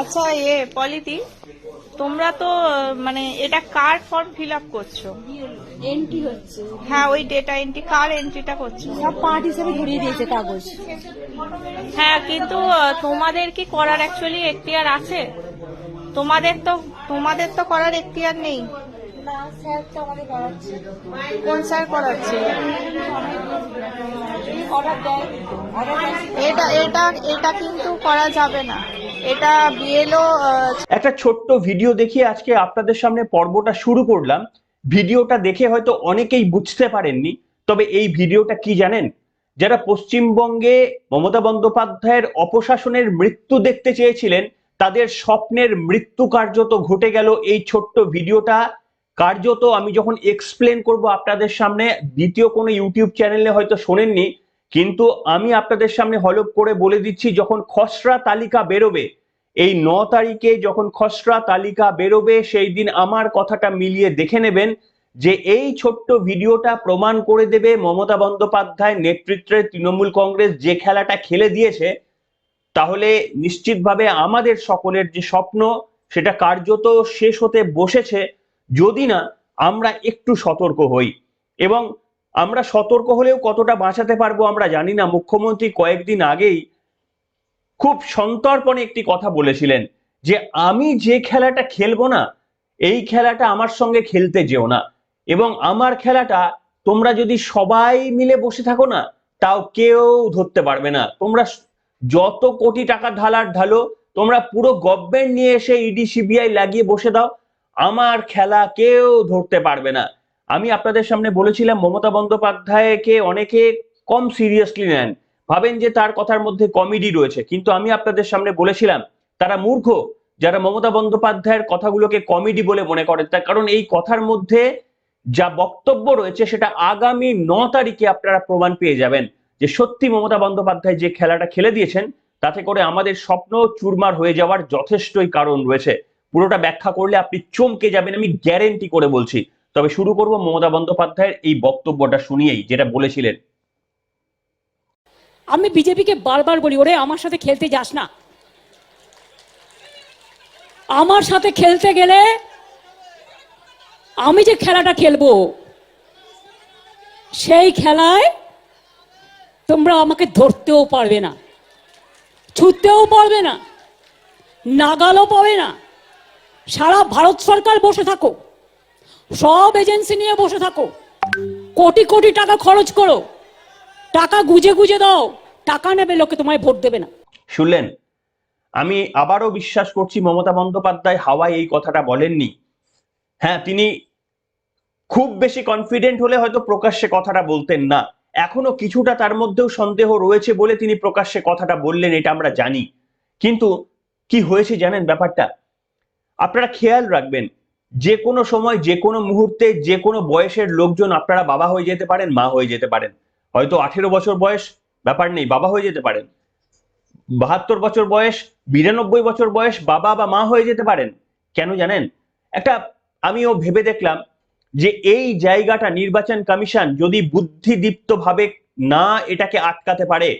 আচ্ছা এ পলিতি তোমরা তো মানে এটা কার ফর্ম ফিল আপ করছ? এন্ট্রি হচ্ছে। হ্যাঁ ওই ডেটা এন্ট্রি কার এন্ট্রিটা করছ? সব পার্ট হিসেবে ঘুরিয়ে দিয়েছে কাগজ। হ্যাঁ কিন্তু তোমাদের কি করার অ্যাকচুয়ালি এক্তিয়ার আছে? তোমাদের তো তোমাদের তো করার এক্তিয়ার নেই। না স্যার তো আমাদের করাচ্ছে কোন স্যার করাচ্ছে অর্ডার দেয়। অর্ডার এটা এটা এটা কিন্তু করা যাবে না। এটা বিএলও একটা ছোট্ট ভিডিও দেখিয়ে আজকে আপনাদের সামনে পর্বটা শুরু করলাম। ভিডিওটা দেখে হয়তো অনেকেই বুঝতে পারেননি তবে এই ভিডিওটা কি জানেন? যারা পশ্চিমবঙ্গে মমতা বন্দ্যোপাধ্যায়ের অপশাসনের মৃত্যু দেখতে চেয়েছিলেন তাদের স্বপ্নের মৃত্যু কার্যত ঘটে গেল এই ছোট্ট ভিডিওটা। কার্যত আমি যখন এক্সপ্লেন করব আপনাদের সামনে, দ্বিতীয় কোনো ইউটিউব চ্যানেলে হয়তো শোনেননি, কিন্তু আমি আপনাদের সামনে হলপ করে বলে দিচ্ছি, যখন খসড়া তালিকা বেরোবে, এই ন তারিখে যখন খসড়া তালিকা বেরোবে, সেই দিন আমার কথাটা মিলিয়ে দেখে নেবেন যে এই ছোট্ট ভিডিওটা প্রমাণ করে দেবে মমতা বন্দ্যোপাধ্যায় নেতৃত্বে তৃণমূল কংগ্রেস যে খেলাটা খেলে দিয়েছে। তাহলে নিশ্চিতভাবে আমাদের সকলের যে স্বপ্ন, সেটা কার্যত শেষ হতে বসেছে। যদি না, আমরা একটু সতর্ক হই। এবং আমরা সতর্ক হলেও কতটা বাঁচাতে পারব আমরা জানি না। মুখ্যমন্ত্রী কয়েকদিন আগেই খুব সন্তর্পণে একটি কথা বলেছিলেন যে, আমি যে খেলাটা খেলব না, এই খেলাটা আমার সঙ্গে খেলতে যেও না। এবং আমার খেলাটা তোমরা যদি সবাই মিলে বসে থাকো না, তাও কেউ ধরতে পারবে না। তোমরা যত কোটি টাকা ঢালার ঢালো, তোমরা পুরো গভর্নমেন্ট নিয়ে এসে ইডি সিবিআই লাগিয়ে বসে দাও। আমার খেলা কেউ ধরতে পারবে না। আমি আপনাদের সামনে বলেছিলাম, মমতা বন্দ্যোপাধ্যায়কে অনেকে কম সিরিয়াসলি নেন। ভাবেন যে তার কথার মধ্যে কমেডি রয়েছে, কিন্তু আমি আপনাদের সামনে বলেছিলাম, তারা মূর্খ। যারা মমতা বন্দ্যোপাধ্যায়ের কথাগুলোকে কমেডি বলে মনে করে, তার কারণ এই কথার মধ্যে যা বক্তব্য রয়েছে, সেটা আগামী ন তারিখে আপনারা প্রমাণ পেয়ে যাবেন যে সত্যি মমতা বন্দ্যোপাধ্যায় যে খেলাটা খেলে দিয়েছেন, তাতে করে আমাদের স্বপ্ন চুরমার হয়ে যাওয়ার যথেষ্টই কারণ রয়েছে। পুরোটা ব্যাখ্যা করলে আপনি চমকে যাবেন, আমি গ্যারেন্টি করে বলছি। তবে শুরু করব মমতা বন্দ্যোপাধ্যায়ের এই বক্তব্যটা শুনিয়েই, যেটা বলেছিলেন। আমি বিজেপিকে বারবার বলি, ওরে আমার সাথে খেলতে যাস না। আমার সাথে খেলতে গেলে আমি যে খেলাটা খেলব, সেই খেলায় তোমরা আমাকে ধরতেও পারবে না ছুটতেও পারবে না, নাগালও পাবে না। সারা ভারত সরকার বসে থাকো। সব এজেন্সি নিয়ে বসে থাকো। কোটি কোটি টাকা খরচ করো। টাকা গুজে গুজে দাও। টাকা নেবে লোকে, তোমায় ভোট দেবে না। শুনলেন? আমি আবারও বিশ্বাস করছি মমতা বন্দ্যোপাধ্যায় হাওয়ায় এই কথাটা বলেননি। হ্যাঁ তিনি খুব বেশি কনফিডেন্ট হলে হয়তো প্রকাশ্যে কথাটা বলতেন না। এখনও কিছুটা তার মধ্যেও সন্দেহ রয়েছে বলে তিনি প্রকাশ্যে কথাটা বললেন, এটা আমরা জানি। কিন্তু কি হয়েছে জানেন ব্যাপারটা? আপনারা খেয়াল রাখবেন, যে কোনো সময়, যে কোনো মুহূর্তে, যে কোনো বয়সের লোকজন আপনারা বাবা হয়ে যেতে পারেন, মা হয়ে যেতে পারেন। হয়তো আঠেরো বছর বয়স, ব্যাপার নেই, বাবা হয়ে যেতে পারেন। বাহাত্তর বছর বয়স, বিরানব্বই বছর বয়স, বাবা বা মা হয়ে যেতে পারেন। কেন জানেন? একটা, আমিও ভেবে দেখলাম যে এই জায়গাটা নির্বাচন কমিশন যদি বুদ্ধিদীপ্ত ভাবে না এটাকে আটকাতে পারে,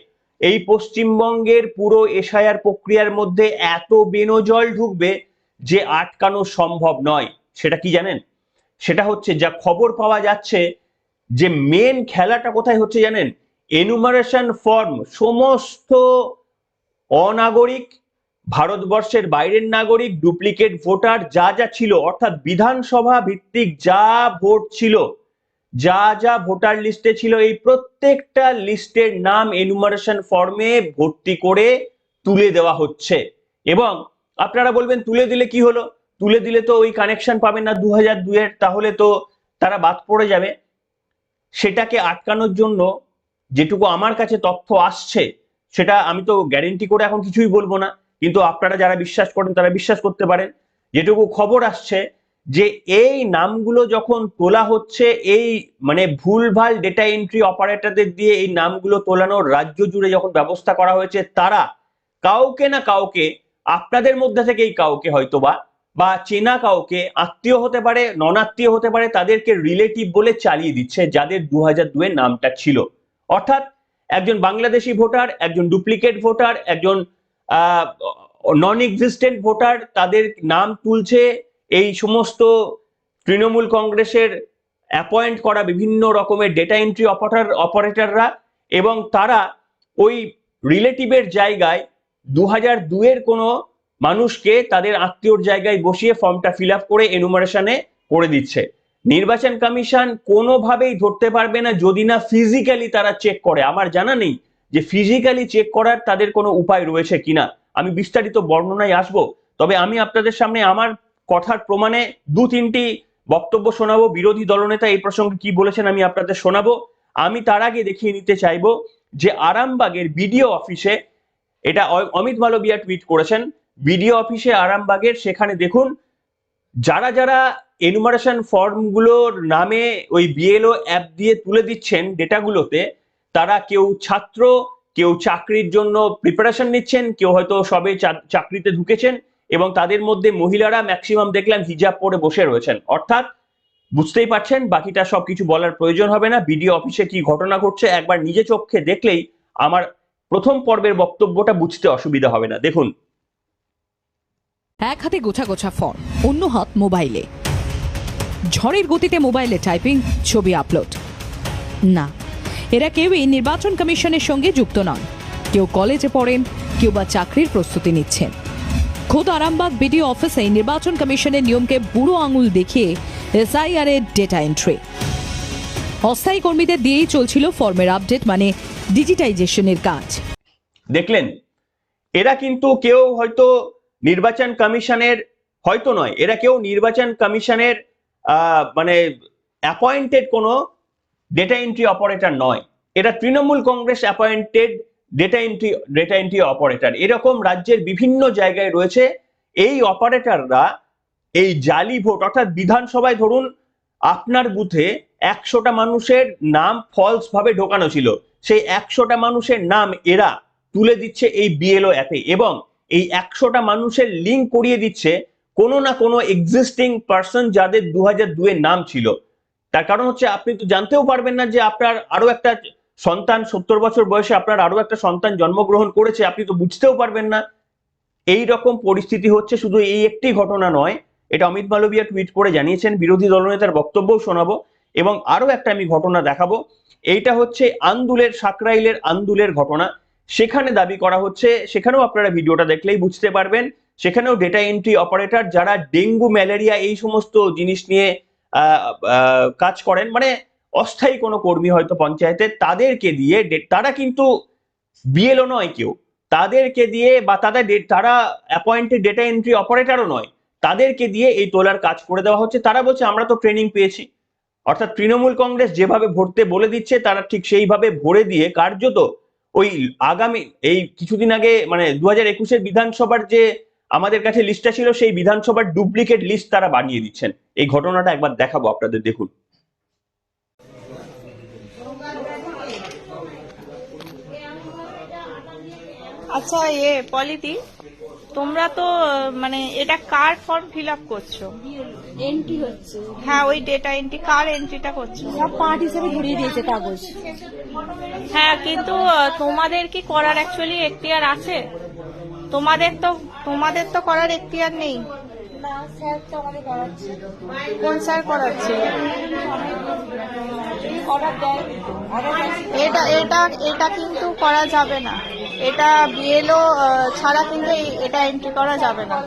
এই পশ্চিমবঙ্গের পুরো এসআইআর প্রক্রিয়ার মধ্যে এত বেনজল ঢুকবে যে আটকানো সম্ভব নয়, সেটা কি জানেন? সেটা হচ্ছে যা খবর পাওয়া যাচ্ছে যে মেন খেলাটা কোথায় হচ্ছে জানেন? এনুমারেশন ফর্ম সমস্ত অনাগরিক, ভারতবর্ষের বাইরের নাগরিক ডুপ্লিকেট ভোটার যা যা ছিল, অর্থাৎ বিধানসভা ভিত্তিক যা ভোট ছিল, যা যা ভোটার লিস্টে ছিল, এই প্রত্যেকটা লিস্টের নাম এনুমারেশন ফর্মে ভর্তি করে তুলে দেওয়া হচ্ছে। এবং আপনারা বলবেন, তুলে দিলে কি হলো? তুলে দিলে তো ওই কানেকশন পাবেন না দু হাজার দুয়ের তাহলে তো তারা বাদ পড়ে যাবে। সেটাকে আটকানোর জন্য যেটুকু আমার কাছে তথ্য আসছে, সেটা আমি তো গ্যারেন্টি করে এখন কিছুই বলব না। কিন্তু আপনারা যারা বিশ্বাস করেন, তারা বিশ্বাস করতে পারেন। যেটুকু খবর আসছে যে এই নামগুলো যখন তোলা হচ্ছে, এই মানে ভুলভাল ডেটা এন্ট্রি অপারেটরদের দিয়ে এই নামগুলো তোলানোর রাজ্য জুড়ে যখন ব্যবস্থা করা হয়েছে, তারা কাউকে না কাউকে আপনাদের মধ্যে থেকেই কাউকে হয়তোবা বা চেনা কাউকে আত্মীয় হতে পারে ননাত্মীয় হতে পারে, তাদেরকে রিলেটিভ বলে চালিয়ে দিচ্ছে যাদের দু হাজার দুয়ের নামটা ছিল। অর্থাৎ একজন বাংলাদেশি ভোটার, একজন ডুপ্লিকেট ভোটার, একজন নন এক্সিস্টেন্ট ভোটার তাদের নাম তুলছে, এই সমস্ত তৃণমূল কংগ্রেসের অ্যাপয়েন্ট করা বিভিন্ন রকমের ডেটা এন্ট্রি অপারেটর অপারেটররা এবং তারা ওই রিলেটিভের জায়গায় দু হাজার দুয়ের কোনো মানুষকে তাদের আত্মীয়র জায়গায় বসিয়ে ফর্মটা ফিল করে এনুমারেশনে করে দিচ্ছে। নির্বাচন কমিশন কোনোভাবেই ধরতে পারবে না যদি না ফিজিক্যালি তারা চেক করে। আমার জানা নেই যে ফিজিক্যালি চেক করার তাদের কোনো উপায় রয়েছে কিনা। আমি বিস্তারিত বর্ণনায় আসব, তবে আমি আপনাদের সামনে আমার কথার প্রমাণে দু তিনটি বক্তব্য শোনাবো। বিরোধী দলনেতা এই প্রসঙ্গে কি বলেছেন আমি আপনাদের শোনাবো। আমি তার আগে দেখিয়ে নিতে চাইব যে আরামবাগের বিডিও অফিসে এটা অমিত মালবিয়া টুইট করেছেন। বিডিও অফিসে আরামবাগের, সেখানে দেখুন, যারা যারা এনুমারেশন ফর্মগুলোর নামে ওই বিএলও অ্যাপ দিয়ে তুলে দিচ্ছেন ডেটাগুলোতে তারা কেউ ছাত্র, কেউ চাকরির জন্য প্রিপারেশন নিচ্ছেন, কেউ হয়তো সবে চাকরিতে ঢুকেছেন এবং তাদের মধ্যে মহিলারা ম্যাক্সিমাম দেখলাম হিজাব পরে বসে রয়েছেন। অর্থাৎ বুঝতেই পারছেন, বাকিটা সবকিছু বলার প্রয়োজন হবে না। বিডিও অফিসে কি ঘটনা ঘটছে একবার নিজে চোখে দেখলেই আমার প্রথম পর্বের বক্তব্যটা বুঝতে অসুবিধা হবে না। দেখুন। এক হাতে গোছা গোছা ফর্ম অন্য হাত মোবাইলে ঝড়ের গতিতে মোবাইলে টাইপিং ছবি আপলোড না, এরা কেউই নির্বাচন কমিশনের সঙ্গে যুক্ত নন। কেউ কলেজে পড়েন, কেউ বা চাকরির প্রস্তুতি নিচ্ছেন। খোদ আরামবাগ বিডিও অফিসে নির্বাচন কমিশনের নিয়মকে বুড়ো আঙুল দেখিয়ে এসআইআর এর ডেটা এন্ট্রি অস্থায়ী কর্মীদের দিয়েই চলছিল ফর্মের আপডেট মানে ডিজিটাইজেশনের কাজ। দেখলেন, এরা কিন্তু কেউ হয়তো নির্বাচন কমিশনের, হয়তো নয়, এরা কেউ নির্বাচন কমিশনের মানে অ্যাপয়েন্টেড কোনো ডেটা এন্ট্রি অপারেটর নয়। এরা Trinamool Congress appointed data entry data entry operator এরকম রাজ্যের বিভিন্ন জায়গায় রয়েছে, এই অপারেটররা এই জালি ভোট, অর্থাৎ বিধানসভায় ধরুন, আপনার বুথে একশোটা মানুষের নাম ফলস ভাবে ঢোকানো ছিল। সেই একশোটা মানুষের নাম এরা তুলে দিচ্ছে এই বিএলও অ্যাপে এবং এই একশোটা মানুষের লিঙ্ক করিয়ে দিচ্ছে কোনো না কোনো এক্সিস্টিং পার্সন যাদের দু হাজার দুয়ের নাম ছিল। তার কারণ হচ্ছে, আপনি তো জানতেও পারবেন না যে আপনার আরও একটা সন্তান সত্তর বছর বয়সে আপনার আরও একটা সন্তান জন্মগ্রহণ করেছে, আপনি তো বুঝতেও পারবেন না। এই রকম পরিস্থিতি হচ্ছে শুধু এই একটি ঘটনা নয়, এটা অমিত মালবিয়া টুইট করে জানিয়েছেন, বিরোধী দলনেতার বক্তব্যও শোনাবো। এবং আরও একটা আমি ঘটনা দেখাবো। এইটা হচ্ছে আন্দুলের সাকরাইলের আন্দুলের ঘটনা। সেখানে দাবি করা হচ্ছে, সেখানেও আপনারা ভিডিওটা দেখলেই বুঝতে পারবেন, সেখানেও ডেটা এন্ট্রি অপারেটর যারা ডেঙ্গু, ম্যালেরিয়া এই সমস্ত জিনিস নিয়ে কাজ করেন মানে অস্থায়ী কোনো কর্মী হয়তো পঞ্চায়েতে, তাদেরকে দিয়ে তারা কিন্তু বিএলও নয় কেউ। তাদেরকে দিয়ে বা তাদের তারা অ্যাপয়েন্টেড ডেটা এন্ট্রি অপারেটরও নয়। তাদেরকে দিয়ে এই তোলার কাজ করে দেওয়া হচ্ছে। তারা বলছে, আমরা তো ট্রেনিং পেয়েছি। অর্থাৎ তৃণমূল কংগ্রেস যেভাবে ভরতে বলে দিচ্ছে, তারা ঠিক সেইভাবে ভরে দিয়ে কার্যত ওই আগামী, এই কিছুদিন আগে মানে দু হাজার একুশের বিধানসভার যে আমাদের কাছে লিস্টটা ছিল, সেই বিধানসভার ডুপ্লিকেট লিস্ট তারা বানিয়ে দিচ্ছেন। এই ঘটনাটা একবার দেখাবো আপনাদের, দেখুন। আচ্ছা এ পলিতি তোমরা তো মানে এটা কার ফর্ম ফিল আপ করছ? এন্ট্রি হচ্ছে। হ্যাঁ ওই ডেটা এন্ট্রি কার এন্ট্রিটা করছ? সব পার্ট হিসেবে ঘুরিয়ে দিয়েছে কাগজ। হ্যাঁ কিন্তু তোমাদের কি করার অ্যাকচুয়ালি এখতিয়ার আছে? তোমাদের তো তোমাদের তো করার এখতিয়ার নেই। কোন স্যার এটা এটা এটা কিন্তু করা যাবে না। এটা ছাড়া কিন্তু এটা এন্ট্রি করা যাবে না।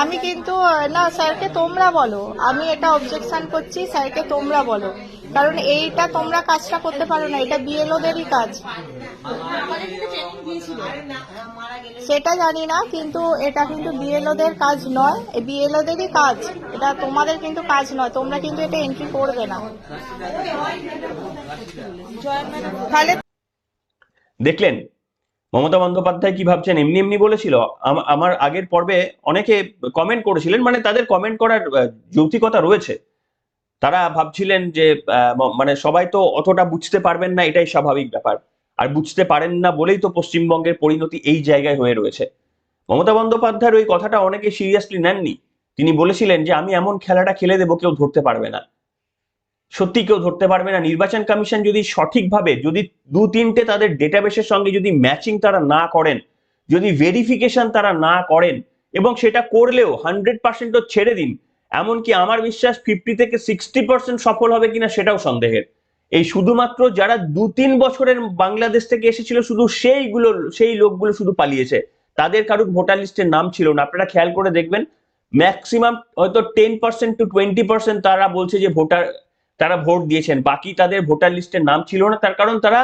আমি কিন্তু না, স্যারকে তোমরা বলো। আমি এটা অবজেকশন করছি, স্যারকে তোমরা বলো। কারণ এইটা তোমরা কাজটা করতে পারো না, এটা বিএলওদেরই কাজ। সেটা জানি না, কিন্তু এটা কিন্তু বিএলওদের কাজ নয় বিএলওদেরই কাজ। এটা তোমাদের কিন্তু কাজ নয়, তোমরা কিন্তু এটা এন্ট্রি করবে না। দেখলেন, মমতা বন্দ্যোপাধ্যায় কি ভাবছেন? এমনি এমনি বলেছিল আমার আগের পর্বে অনেকে কমেন্ট করেছিলেন মানে তাদের কমেন্ট করার যৌক্তিকতা রয়েছে। তারা ভাবছিলেন যে মানে সবাই তো অতটা বুঝতে পারবেন না, এটাই স্বাভাবিক ব্যাপার। আর বুঝতে পারেন না বলেই তো পশ্চিমবঙ্গের পরিণতি এই জায়গায় হয়ে রয়েছে। মমতা বন্দ্যোপাধ্যায়ের ওই কথাটা অনেকে সিরিয়াসলি নেননি। তিনি বলেছিলেন যে, আমি এমন খেলাটা খেলে দেবো, কেউ ধরতে পারবে না। সত্যি কেউ ধরতে পারবে না। নির্বাচন কমিশন যদি সঠিকভাবে, যদি দু তিনটে তাদের ডেটাবেসের সঙ্গে যদি ম্যাচিং তারা না করেন, যদি ভেরিফিকেশন তারা না করেন, এবং সেটা করলেও হান্ড্রেড পার্সেন্টও ছেড়ে দিন এমনকি আমার বিশ্বাস ফিফটি থেকে সিক্সটি পার্সেন্ট সফল হবে কিনা সেটাও সন্দেহের। এই শুধুমাত্র যারা দু তিন বছরের বাংলাদেশ থেকে এসেছিল, শুধু সেইগুলো, সেই লোকগুলো শুধু পালিয়েছে। তাদের কারুর ভোটার লিস্টের নাম ছিল না। আপনারা খেয়াল করে দেখবেন ম্যাক্সিমাম হয়তো ten percent to twenty percent তারা বলছে যে ভোটার, তারা ভোট দিয়েছেন। বাকি তাদের ভোটার লিস্টের নাম ছিল না, তার কারণ তারা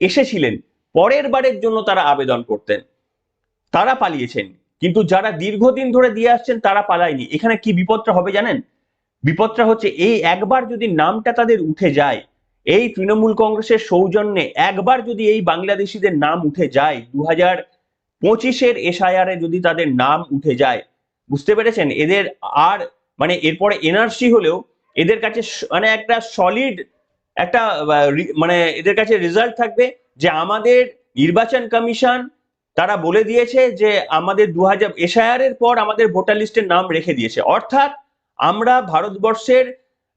এসেছিলেন। পরের বারের জন্য তারা আবেদন করতেন। তারা পালিয়েছেন। কিন্তু যারা দীর্ঘদিন ধরে দিয়ে আসছেন, তারা পালায়নি। এখানে কি বিপদটা হবে জানেন? বিপদটা হচ্ছে এই একবার যদি নামটা তাদের উঠে যায়, এই তৃণমূল কংগ্রেসের সৌজন্যে একবার যদি এই বাংলাদেশিদের নাম উঠে যায় দু হাজার পঁচিশের এসআইআরে যদি তাদের নাম উঠে যায়, বুঝতে পেরেছেন? এদের আর মানে এরপরে এনআরসি হলেও এদের কাছে মানে একটা সলিড একটা মানে এদের কাছে রেজাল্ট থাকবে যে আমাদের নির্বাচন কমিশন তারা বলে দিয়েছে যে আমাদের দু হাজার এর পর আমাদের ভোটার লিস্টের নাম রেখে দিয়েছে। অর্থাৎ আমরা ভারতবর্ষের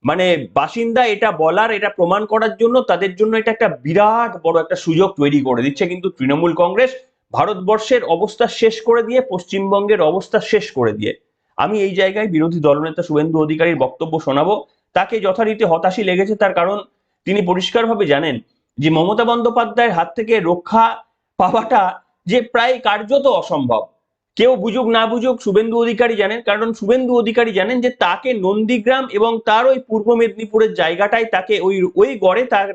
মানে বাসিন্দা, এটা বলার, এটা প্রমাণ করার জন্য তাদের জন্য এটা একটা বিরাট বড় একটা সুযোগ তৈরি করে দিচ্ছে কিন্তু তৃণমূল কংগ্রেস ভারতবর্ষের অবস্থা শেষ করে দিয়ে, পশ্চিমবঙ্গের অবস্থা শেষ করে দিয়ে। আমি এই জায়গায় বিরোধী দলনেতা শুভেন্দু অধিকারীর বক্তব্য শোনাবো। তাকে যথারীতি হতাশই লেগেছে তার কারণ তিনি পরিষ্কারভাবে জানেন যে মমতা বন্দ্যোপাধ্যায়ের হাত থেকে রক্ষা পাওয়াটা যে প্রায় কার্যত অসম্ভব। কেউ বুঝুক না বুঝুক, শুভেন্দু অধিকারী জানেন, কারণ শুভেন্দু অধিকারী জানেন যে তাকে নন্দীগ্রাম এবং তার ওই পূর্ব মেদিনীপুরের জায়গাটায় তাকে ওই ওই গড়ে তার,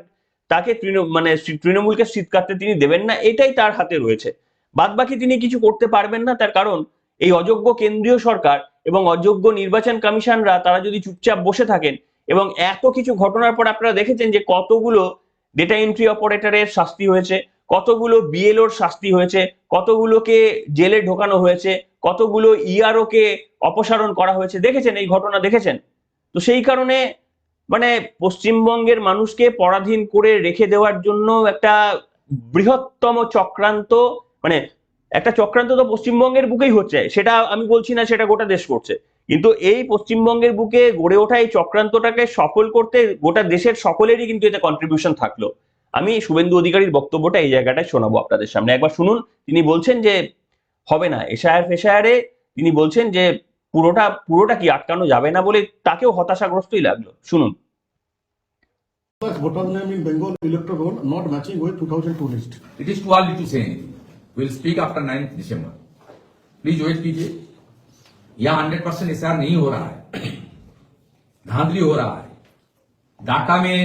তাকে তৃণ- মানে তৃণমূলকে শীত কাটতে তিনি দেবেন না, এটাই তার হাতে রয়েছে। বাদবাকি তিনি কিছু করতে পারবেন না, তার কারণ এই অযোগ্য কেন্দ্রীয় সরকার এবং অযোগ্য নির্বাচন কমিশনরা, তারা যদি চুপচাপ বসে থাকেন এবং এত কিছু ঘটনার পর আপনারা দেখেছেন যে কতগুলো ডেটা এন্ট্রি অপারেটরের শাস্তি হয়েছে কতগুলো বিএলওর শাস্তি হয়েছে, কতগুলোকে জেলে ঢোকানো হয়েছে, কতগুলো ইআরও কে অপসারণ করা হয়েছে, দেখেছেন? এই ঘটনা দেখেছেন? তো সেই কারণে মানে পশ্চিমবঙ্গের মানুষকে পরাধীন করে রেখে দেওয়ার জন্য একটা বৃহত্তম চক্রান্ত মানে একটা চক্রান্ত তো পশ্চিমবঙ্গের বুকেই হচ্ছে। সেটা আমি বলছি না, সেটা গোটা দেশ করছে। কিন্তু এই পশ্চিমবঙ্গের বুকে গড়ে ওঠা এই চক্রান্তটাকে সফল করতে গোটা দেশের সকলেরই কিন্তু এতে কন্ট্রিবিউশন থাকল। আমি শুভেন্দু অধিকারীর বক্তব্যটা এই জায়গাটায় শোনাবো আপনাদের সামনে একবার শুনুন তিনি বলছেন যে হবে না এশায়ার ফেশায়ারে তিনি বলছেন যে পুরোটা পুরোটা কি আটকানো যাবে না বলে তাকেও হতাশাগ্রস্তই লাগলো শুনুন Plus, voter name in Bengal electoral roll not matching with 2002 list. It is too early to say anything. We'll speak after 9th December. Please wait कीजिए यहाँ हंड्रेड परसेंट एस नहीं हो रहा है धांधली हो रहा है डाटा में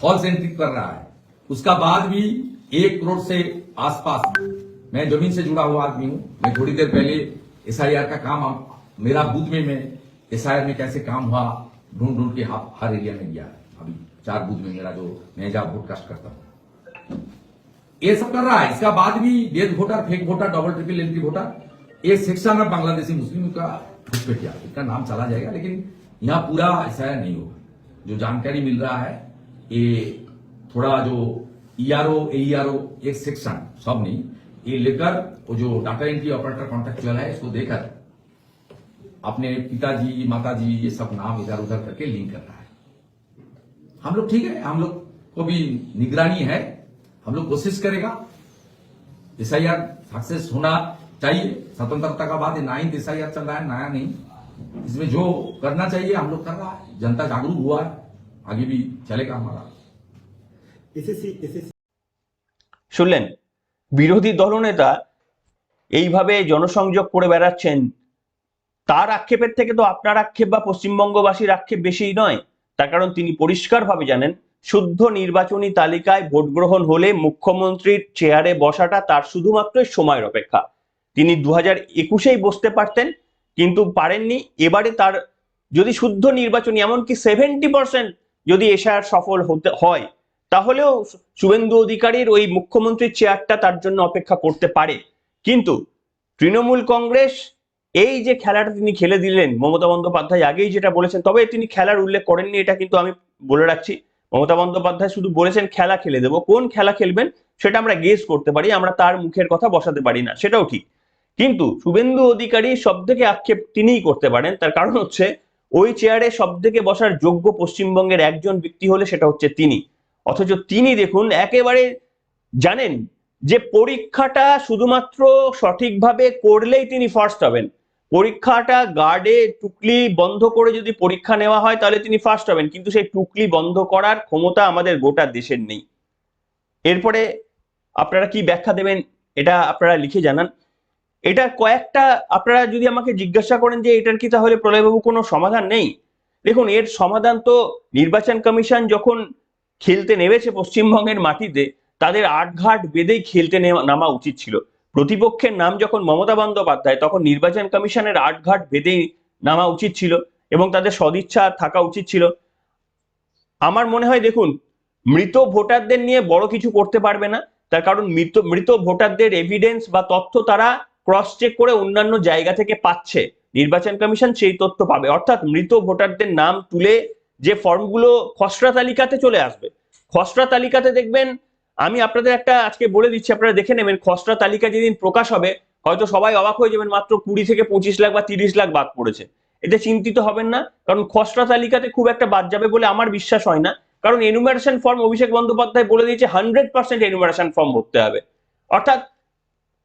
फॉल्स एंट्री कर रहा है उसका बाद भी एक करोड़ से आसपास मैं ज़मीन से जुड़ा हुआ आदमी हूँ। मैं थोड़ी देर पहले एसआईआर का काम मेरा बूथ में मैं एसआईआर में कैसे काम हुआ, ढूंढ ढूंढ के हर हर एरिया में गया। अभी चार बूथ में मेरा जो मैं जहाँ वोट करता हूँ। ये सब कर रहा है। इसका बाद भी death voter fake voter double triple entry voter ये सेक्शन ऑफ़ बांग्लादेशी मुस्लिम का घुसपैठिया इनका नाम चला जाएगा, लेकिन यहाँ पूरा ऐसा नहीं होगा। जो जानकारी मिल रहा है, ये थोड़ा जो ईआरओ एईआरओ एक सेक्शन सब नहीं। ये लेकर वो जो डाटा एंट्री ऑपरेटर कॉन्ट्रेक्चुअल है, इसको देकर अपने पिताजी, माताजी, ये सब नाम इधर उधर करके लिंक कर रहा है। हम लोग ठीक है, हम लोग को भी निगरानी है। हम लोग कोशिश करेगा। एस आई सक्सेस होना चाहिए। स्वतंत्रता का बाद नाइन्थ एस आई चल रहा है, नया नहीं। इसमें जो करना चाहिए, हम लोग कर रहा है। जनता जागरूक हुआ है। आगे भी चलेगा हमारा। শুনলেন? বিরোধী দলনেতা এইভাবে জনসংযোগ করে বেড়াচ্ছেন, তার আক্ষেপের থেকে তো আপনার আক্ষেপ বা পশ্চিমবঙ্গবাসীর আক্ষেপ বেশিই নয়। তার কারণ তিনি পরিষ্কারভাবে জানেন, শুদ্ধ নির্বাচনী তালিকায় ভোট গ্রহণ হলে মুখ্যমন্ত্রীর চেয়ারে বসাটা তার শুধুমাত্র সময়ের অপেক্ষা। তিনি দু হাজার একুশেই বসতে পারতেন, কিন্তু পারেননি। এবারে তার যদি শুদ্ধ নির্বাচনী, এমনকি সেভেন্টি পার্সেন্ট যদি এশায়ার সফল হতে হয় তাহলেও শুভেন্দু অধিকারীর ওই মুখ্যমন্ত্রীর চেয়ারটা তার জন্য অপেক্ষা করতে পারে। কিন্তু তৃণমূল কংগ্রেস, এই যে খেলাটা তিনি খেলে দিলেন, মমতা বন্দ্যোপাধ্যায় আগেই যেটা বলেছেন, তবে তিনি খেলার উল্লেখ করেননি, এটা কিন্তু আমি বলে রাখছি। মমতা বন্দ্যোপাধ্যায় শুধু বলেছেন খেলা খেলে দেবো। কোন খেলা খেলবেন সেটা আমরা গেস করতে পারি, আমরা তার মুখের কথা বসাতে পারি না, সেটাও ঠিক। কিন্তু শুভেন্দু অধিকারী সব থেকে আক্ষেপ তিনিই করতে পারেন, তার কারণ হচ্ছে ওই চেয়ারে সব থেকে বসার যোগ্য পশ্চিমবঙ্গের একজন ব্যক্তি হলে সেটা হচ্ছে তিনি। অথচ তিনি দেখুন একেবারে জানেন যে পরীক্ষাটা শুধুমাত্র সঠিকভাবে করলেই তিনি ফার্স্ট হবেন। পরীক্ষাটা গার্ডে টুকলি বন্ধ করে যদি পরীক্ষা নেওয়া হয় তাহলে তিনি ফার্স্ট হবেন। কিন্তু সেই টুকলি বন্ধ করার ক্ষমতা আমাদের গোটা দেশের নেই। এরপরে আপনারা কি ব্যাখ্যা দেবেন? এটা আপনারা লিখে জানান। এটা কয়েকটা, আপনারা যদি আমাকে জিজ্ঞাসা করেন যে এটার কি তাহলে প্রলয়বাবু কোনো সমাধান নেই? দেখুন, এর সমাধান তো নির্বাচন কমিশন যখন খেলতে নেমেছে পশ্চিমবঙ্গের মাটিতে, তাদের আটঘাট বেঁধেই খেলতে নামা উচিত ছিল। প্রতিপক্ষের নাম যখন মমতা বন্দ্যোপাধ্যায়, তখন নির্বাচন কমিশনের আটঘাট বেঁধেই নামা উচিত ছিল এবং তাদের সদিচ্ছা থাকা উচিত ছিল। আমার মনে হয় দেখুন, মৃত ভোটারদের নিয়ে বড় কিছু করতে পারবে না। তার কারণ মৃত মৃত ভোটারদের এভিডেন্স বা তথ্য তারা ক্রস চেক করে অন্যান্য জায়গা থেকে পাচ্ছে। নির্বাচন কমিশন সেই তথ্য পাবে। অর্থাৎ মৃত ভোটারদের নাম তুলে যে ফর্মগুলো খসড়া তালিকাতে চলে আসবে। খসড়া তালিকাতে দেখবেন, আমি আপনাদের একটা আজকে বলে দিচ্ছি, আপনারা দেখে নেবেন, খসড়া তালিকা যেদিন প্রকাশ হবে, হয়তো সবাই অবাক হয়ে যাবেন, মাত্র কুড়ি থেকে পঁচিশ লাখ বা তিরিশ লাখ বাদ পড়েছে। এতে চিন্তিত হবেন না, কারণ খসড়া তালিকাতে খুব একটা বাদ যাবে বলে আমার বিশ্বাস হয় না। কারণ এনুমারেশন ফর্ম অভিষেক বন্দ্যোপাধ্যায় বলে দিয়েছে হান্ড্রেড পার্সেন্ট এনুমারেশন ফর্ম ভরতে হবে। অর্থাৎ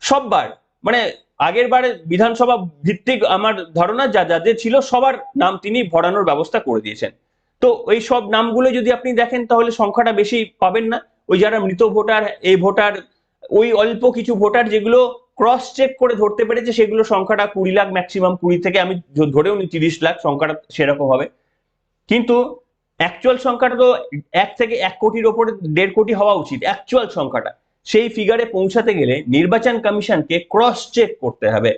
সববার মানে আগের বারে বিধানসভা ভিত্তিক আমার ধারণা যা, যাদের ছিল সবার নাম তিনি ভরানোর ব্যবস্থা করে দিয়েছেন। তো ওই সব নামগুলো যদি আপনি দেখেন, তাহলে সংখ্যাটা বেশি পাবেন না। ওই যারা মৃত ভোটার এই ভোটার, ওই অল্প কিছু ভোটার যেগুলো ক্রস চেক করে ধরতে পেরেছে, সেগুলো সংখ্যাটা কুড়ি লাখ ম্যাক্সিমাম কুড়ি থেকে আমি ধরেও নি তিরিশ লাখ, সংখ্যাটা সেরকম হবে। কিন্তু অ্যাকচুয়াল সংখ্যাটা তো এক থেকে এক কোটির ওপরে দেড় কোটি হওয়া উচিত অ্যাকচুয়াল সংখ্যাটা। সেই ফিগারে পৌঁছাতে গেলে নির্বাচন কমিশনকে ক্রস চেক করতে হবে।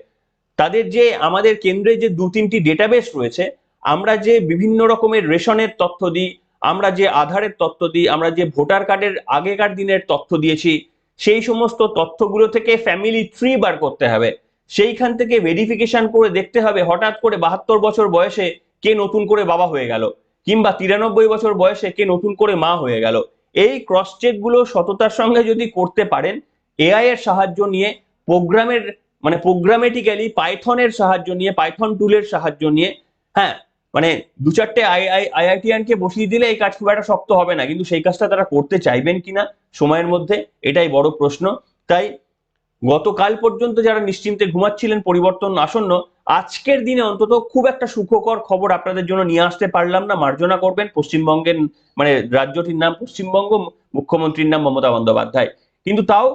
তাদের যে, আমাদের কেন্দ্রে যে দু তিনটি ডেটাবেস রয়েছে আমরা যে বিভিন্ন রকমের রেশনের তথ্য দিই, আমরা যে আধারের তথ্য দিই, আমরা যে ভোটার কার্ডের আগেকার দিনের তথ্য দিয়েছি, সেই সমস্ত তথ্যগুলো থেকে ফ্যামিলি ট্রি বার করতে হবে। সেইখান থেকে ভেরিফিকেশন করে দেখতে হবে হঠাৎ করে বাহাত্তর বছর বয়সে কে নতুন করে বাবা হয়ে গেল, কিংবা তিরানব্বই বছর বয়সে কে নতুন করে মা হয়ে গেল। এই ক্রস চেকগুলো সততার সঙ্গে যদি করতে পারেন এআই এর সাহায্য নিয়ে প্রোগ্রামের মানে প্রোগ্রামেটিক্যালি পাইথনের সাহায্য নিয়ে পাইথন টুলের সাহায্য নিয়ে হ্যাঁ মানে দু চারটে আই আই আইআইটিয়ান কে বসিয়ে দিলে এই কাজ খুব একটা শক্ত হবে না। কিন্তু সেই কাজটা তারা করতে চাইবেন কিনা সময়ের মধ্যে, এটাই বড় প্রশ্ন। তাই গতকাল পর্যন্ত যারা নিশ্চিন্তে ঘুমাচ্ছিলেন, পরিবর্তন আসন্ন, আজকের দিনে অন্তত খুব একটা সুখকর খবর আপনাদের জন্য নিয়ে আসতে পারলাম না। মার্জনা করবেন পশ্চিমবঙ্গের মানে রাজ্যটির নাম, পশ্চিমবঙ্গ মুখ্যমন্ত্রীর নাম মমতা বন্দ্যোপাধ্যায়। কিন্তু তাও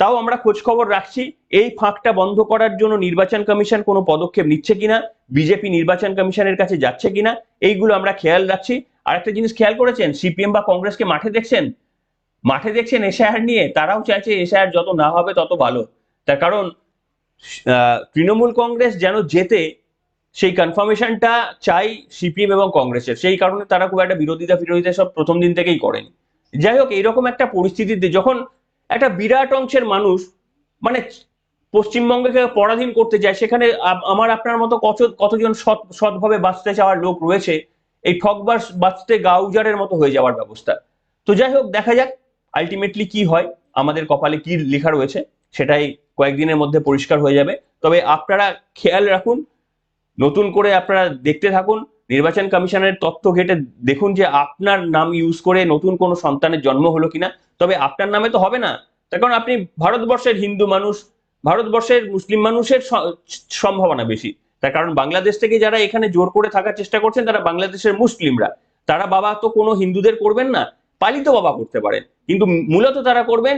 তাও আমরা খোঁজ খবর রাখছি, এই ফাঁকটা বন্ধ করার জন্য নির্বাচন কমিশন কোনো পদক্ষেপ নিচ্ছে কিনা, বিজেপি নির্বাচন কমিশনের কাছে যাচ্ছে কিনা, এইগুলো আমরা খেয়াল রাখছি। আর একটা জিনিস খেয়াল করেছেন, সিপিএম বা কংগ্রেসকে মাঠে দেখছেন? মাঠে দেখছেন এশায়ার নিয়ে, তারাও চাইছে এশায়ার যত না হবে তত ভালো। তার কারণ তৃণমূল কংগ্রেস যেন যেতে সেই কনফার্মেশনটা চাই সিপিএম এবং কংগ্রেসের। সেই কারণে তারা খুব একটা বিরোধিতা বিরোধিতা সব প্রথম দিন থেকেই করেন। যাই হোক, এইরকম একটা পরিস্থিতিতে যখন একটা বিরাট অংশের মানুষ মানে পশ্চিমবঙ্গকে পরাধীন করতে যায়, সেখানে আমার আপনার মতো কত, কতজন সৎ, সৎভাবে বাঁচতে চাওয়ার লোক রয়েছে, এই ঠকবাস বাঁচতে গাউজারের মতো হয়ে যাওয়ার ব্যবস্থা। তো যাই হোক, দেখা যাক আলটিমেটলি কি হয়, আমাদের কপালে কি লেখা রয়েছে, সেটাই কয়েকদিনের মধ্যে পরিষ্কার হয়ে যাবে। তবে আপনারা খেয়াল রাখুন, নতুন করে আপনারা দেখতে থাকুন নির্বাচন কমিশনের তথ্য ঘেটে দেখুন যে আপনার নাম ইউজ করে নতুন কোনো সন্তানের জন্ম হলো কিনা। তবে আপনার নামে তো হবে না। তার কারণ আপনি ভারতবর্ষের হিন্দু মানুষ, ভারতবর্ষের মুসলিম মানুষের সম্ভাবনা বেশি। তার কারণ বাংলাদেশ থেকে যারা এখানে জোর করে থাকার চেষ্টা করছেন, তারা বাংলাদেশের মুসলিমরা। তারা বাবা তো কোনো হিন্দুদের করবেন না, পালিত বাবা করতে পারেন। কিন্তু মূলত তারা করবেন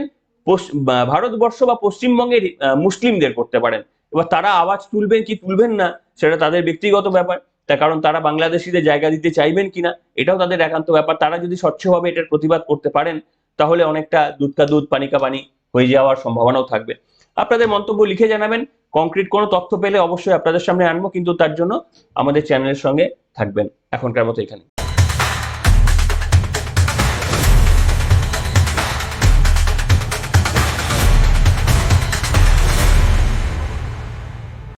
ভারতবর্ষ বা পশ্চিমবঙ্গের মুসলিমদের করতে পারেন। এবার তারা আওয়াজ তুলবেন কি তুলবেন না, সেটা তাদের ব্যক্তিগত ব্যাপার। তার কারণ তারা বাংলাদেশিদের জায়গা দিতে চাইবেন কিনা, এটাও তাদের একান্ত ব্যাপার। তারা যদি স্বচ্ছভাবে এটার প্রতিবাদ করতে পারেন, তাহলে অনেকটা দুধকা দুধ পানিকা পানি হয়ে যাওয়ার সম্ভাবনাও থাকবে। আপনাদের মন্তব্য লিখে জানাবেন। কংক্রিট কোনো তথ্য পেলে অবশ্যই আপনাদের সামনে আনব, কিন্তু তার জন্য আমাদের চ্যানেলের সঙ্গে থাকবেন। এখনকার মতো এখানে